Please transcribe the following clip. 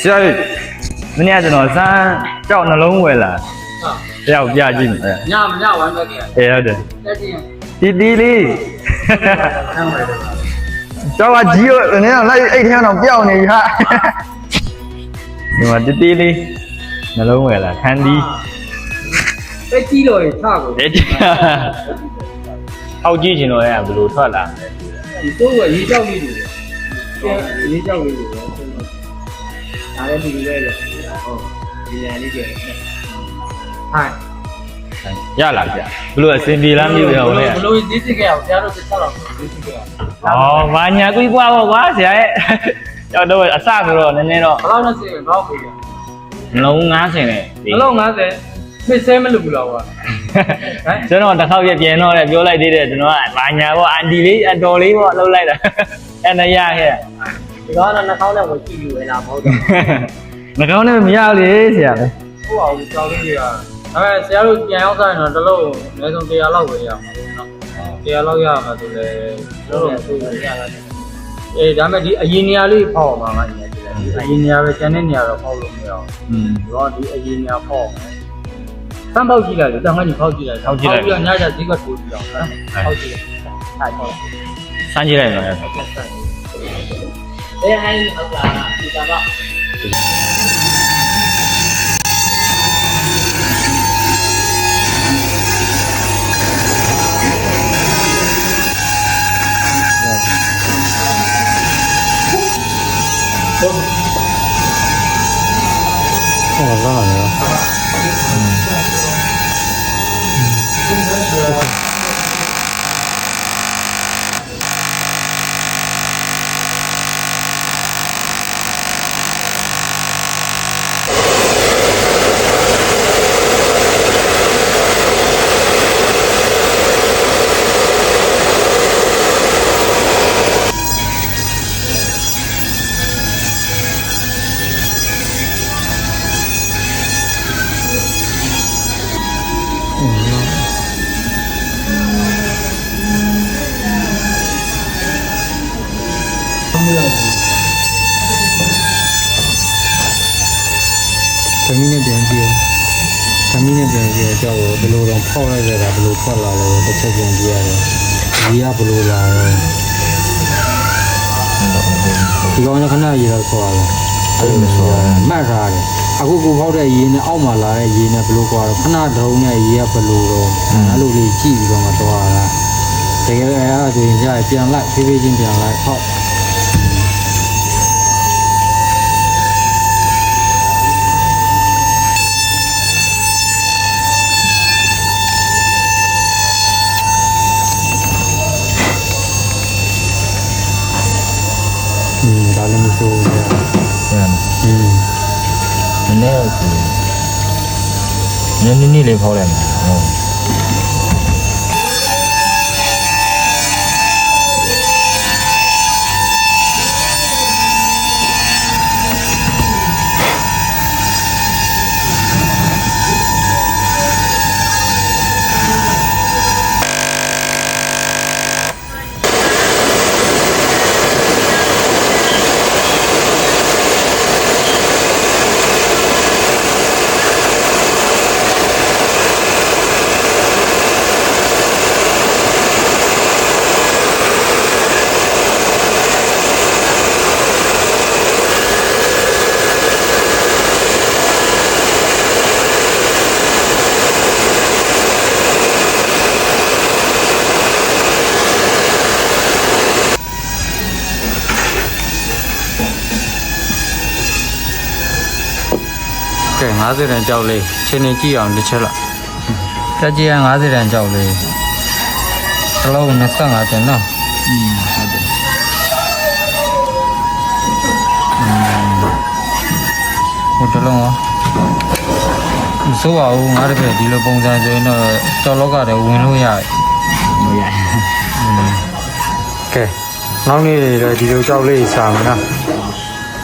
ဆရာကြီးမနေ့ကကျွန်တော်စမ်းကြောက်နှလုံးဝယ်လာဟုတ်တယောက်ပြကြည့်မယ်ညမညဝမ်းပဲကြည့်အေးဟုတ်တယ်တက်ကြည့်တီတီလေးဆမ်းပါတယ်ကျောင်းကကြီးရောနည်းတော့လိုက်အိတ်ထဲတော့ပျောက်နေပြီဟာဒီမှာတီတီလေးနှလုံးဝယ်လာခန်းဒီတက်ကြည့်လို့ရထားကိုအဲ့ဒီအောက်ကြည့်ချင်တော့ရဘယ်လိုထွက်လာမလဲဒီတော့ရေကြောက်လေးတွေရေကြောက်လေးတွေ ဒါလည်းဒီလိုပဲလေဟုတ်ဒီရလေးကျဟိုင်းရလာဗျဘယ်လိုအစင်ပြေလားမသိဘူးဟိုလေဘလို့ဒီစစ်ကြအောင်ဆရာတို့တစ်ချက်တော့ဒီစစ်ကြအောင်ဩဘာညာကွီးကွာပေါ့ကွာဆရာရဲ့ကျောက်တော့အစဆိုတော့နည်းနည်းတော့ဘယ်လောက်နဲ့စစ်ဘယ်လောက်ပေးလဲနှလုံး90နဲ့ဘယ်လောက်90နှစ်ဆဲမလို့ဘူးလားကွာကျွန်တော်တစ်ခေါက်ရပြန်တော့လေပြောလိုက်သေးတယ်ကျွန်တော်ကဘာညာပေါ့အန်တီလေးအတော်လေးပေါ့လှုပ်လိုက်တာအဲ့နရခဲ့ ဒီကောင်တော့နှာခေါင်းနဲ့ဝင်ကြည့်ယူရလားမဟုတ်တော့မကောင်းနဲ့မရဘူးလေဆရာပဲဟုတ်အောင်ကြောက်လေးတွေကဒါပေမဲ့ဆရာတို့ပြန်ရောက်ဆိုင်တော့တစ်လုံးအနည်းဆုံး100လောက်ပဲရမှာနော်100လောက်ရမှာဆိုလေတို့လည်းဆိုရရတာအေးဒါပေမဲ့ဒီအရင်နေရာလေးဖောက်အောင်ပါငါညီတယ်ဒီအရင်နေရာပဲကျန်တဲ့နေရာတော့ဖောက်လို့မရအောင်อืมဒီတော့ဒီအရင်နေရာဖောက်အောင်စမ်းပေါက်ကြည့်လိုက်တယ်တောင်ကကြီးဖောက်ကြည့်လိုက်ပြီးတော့ညကျဈေးကထိုးကြည့်အောင်နော်ဖောက်ကြည့်လိုက်အဲ့ပေါ့စမ်းကြည့်လိုက် တော့အဲဟိုင်းဟုတ်လားဒီကတော့ဟောလာတယ် သမီးနဲ့ပြန်ကြည့်သမီးနဲ့ပြန်ကြည့်အကြောက်ဘယ်လိုတော့ဖောက်လိုက်ကြတာဘယ်လိုထွက်လာလဲတစ်ချက်ပြန်ကြည့်ရတယ်ဒီကဘယ်လိုလာလဲဒီကောင်ကခဏရေတော့ဆွာလာအဲ့လိုဆွာမှတ်ထားတယ်အခုကိုဖောက်တဲ့ရေနဲ့အောက်မှာလာတဲ့ရေနဲ့ဘယ်လိုကွာတော့ခဏတုံးနဲ့ရေကဘယ်လိုတော့အဲ့လိုလေးကြည့်ပြီးတော့မှတော့လာတကယ်အဲ့ဒါဆိုရင်ကြာပြန်လိုက်ဖြည်းဖြည်းချင်းပြန်လိုက်ဟောက် မဆိုးဘူးကြာอืมနည်းနည်းနည်းနည်းနည်းလေးဖောက်လိုက်မယ်ဟုတ် ကဲ90တန်ကြောက်လေးချင်းနေကြည့်အောင်တစ်ချက်လောက်တက်ကြီးက90တန်ကြောက်လေးတစ်လုံး25တန်နော်อืมဟုတ်တယ်ဟိုတစ်လုံးရောမစိုးပါဘူးငါတကယ်ဒီလိုပုံစံဆိုရင်တော့တော်လောကတည်းဝင်လို့ရတယ်မရကဲနောက်နေ့တွေတော့ဒီလိုကြောက်လေးစားမယ်နော်